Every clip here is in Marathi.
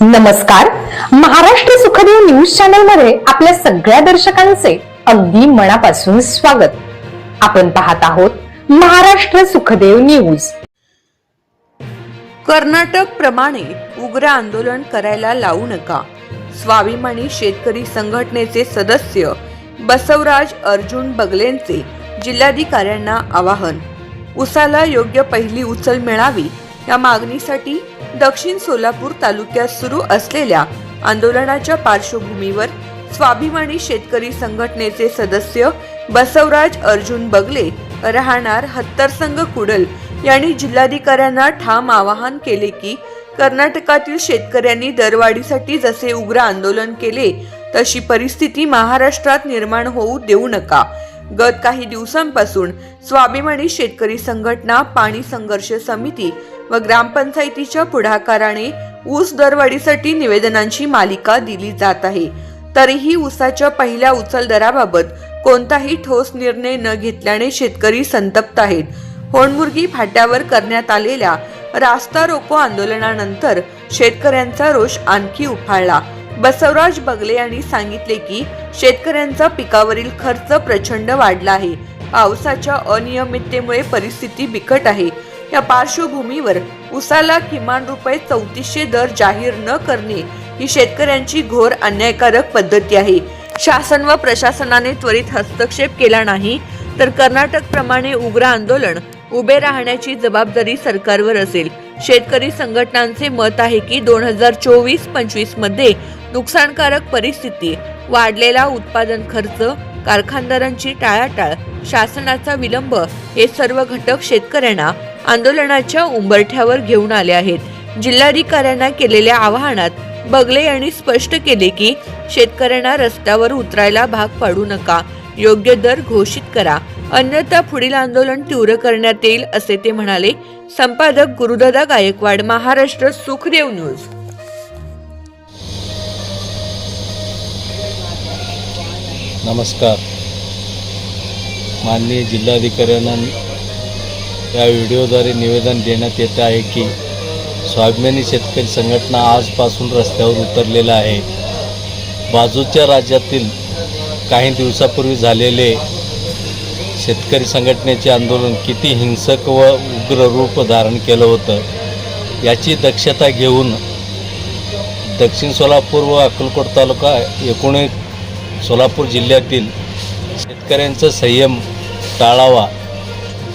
नमस्कार. महाराष्ट्र सुखदेव न्यूज चॅनलमध्ये आपल्या सगळ्या दर्शकांचे अगदी मनापासून स्वागत. आपण पाहत आहोत महाराष्ट्र सुखदेव न्यूज. कर्नाटक प्रमाणे उग्र आंदोलन करायला लावू नका. स्वाभिमानी शेतकरी संघटनेचे सदस्य बसवराज अर्जुन बगलेंचे जिल्हाधिकाऱ्यांना आवाहन. उसाला योग्य पहिली उचल मिळावी या मागणीसाठी दक्षिण सोलापूर तालुक्यात सुरू असलेल्या आंदोलनाच्या पार्श्वभूमीवर स्वाभिमानी शेतकरी संघटनेचे सदस्य बसवराज अर्जुन बगले राहणार हत्तरसंग कुडल यांनी जिल्हाधिकाऱ्यांना ठाम आवाहन केले की कर्नाटकातील शेतकऱ्यांनी दरवाढीसाठी जसे उग्र आंदोलन केले तशी परिस्थिती महाराष्ट्रात निर्माण होऊ देऊ नका. गत काही दिवसांपासून स्वाभिमानी शेतकरी संघटना पाणी संघर्ष समिती व ग्रामपंचायतीच्या पुढाकाराने ऊस दरवाढीसाठी निवेदनांची मालिका दिली जात आहे. तरीही ऊसाच्या पहिल्या उचल दराबाबत कोणताही ठोस निर्णय न घेतल्याने शेतकरी संतप्त आहेत. होणमुर्गी फाट्यावर करण्यात आलेल्या रास्ता रोको आंदोलनानंतर शेतकऱ्यांचा रोष आणखी उफाळला. बसवराज बगले यांनी सांगितले की शेतकऱ्यांचा पिकावरील खर्च प्रचंड वाढला आहे. पावसाच्या अनियमिततेमुळे परिस्थिती बिकट आहे. या पार्श्वभूमीवर उसाला किमान रुपये चौतीसशे दर जाहीर न करणे ही शेतकऱ्यांची घोर अन्यायकारक पद्धती आहे. शासन व प्रशासनाने त्वरित हस्तक्षेप केला नाही तर कर्नाटक प्रमाणे उग्र आंदोलन उभे राहण्याची जबाबदारी सरकारवर असेल. शेतकरी संघटनांचे मत आहे की दोन हजार चोवीस पंचवीसमध्ये नुकसानकारक परिस्थिती वाढलेला उत्पादन खर्च कारखानदारांची टाळाटाळ शासनाचा विलंब हे सर्व घटक शेतकऱ्यांना आंदोलनाच्या उंबरठ्यावर घेऊन आले आहेत. जिल्हाधिकाऱ्यांना केलेल्या आवाहनात बगले यांनी स्पष्ट केले की शेतकऱ्यांना रस्त्यावर उतरायला भाग पाडू नका योग्य दर घोषित करा अन्यथा पुढील आंदोलन तीव्र करण्यात येईल असे ते म्हणाले. संपादक गुरुदादा गायकवाड महाराष्ट्र सुखदेव न्यूज. नमस्कार. माननीय जिल्हाधिकाऱ्यांना या व्हिडिओद्वारे निवेदन देण्यात येत आहे की स्वाभिमानी शेतकरी संघटना आजपासून रस्त्यावर उतरलेला आहे. बाजूच्या राज्यातील काही दिवसापूर्वी झालेले शेतकरी संघटनेचे आंदोलन किती हिंसक व उग्र रूप धारण केलं होतं याची दक्षता घेऊन दक्षिण सोलापूर व अक्कलकोट तालुका एकूण सोलापूर जिल्ह्यातील शेतकऱ्यांचा संयम टाळावा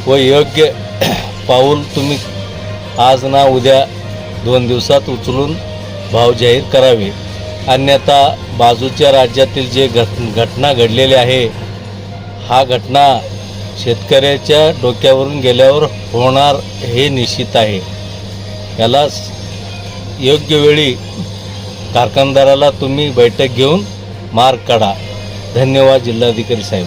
व योग्य पाऊल तुम्ही आज ना उद्या दोन दिवसात उचलून भाव जाहीर करावे. अन्यथा बाजूच्या राज्यातील जे घट घटना घडलेली आहे हा घटना शेतकऱ्याच्या डोक्यावरून गेल्यावर होणार हे निश्चित आहे. याला योग्य वेळी कारखानदाराला तुम्ही बैठक घेऊन मार्ग काढा धन्यवाद जिल्हाधिकारी साहेब.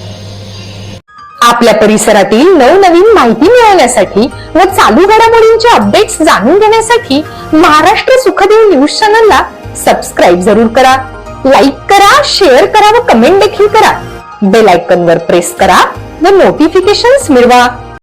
आपल्या परिसरातील नवनवीन माहिती मिळवण्यासाठी व चालू घडामोडींचे अपडेट्स जाणून घेण्यासाठी महाराष्ट्र सुखदेव न्यूज चॅनलला सबस्क्राईब जरूर करा लाईक करा शेअर करा व कमेंट देखील करा. बेल आयकॉनवर प्रेस करा व नोटिफिकेशन्स मिळवा.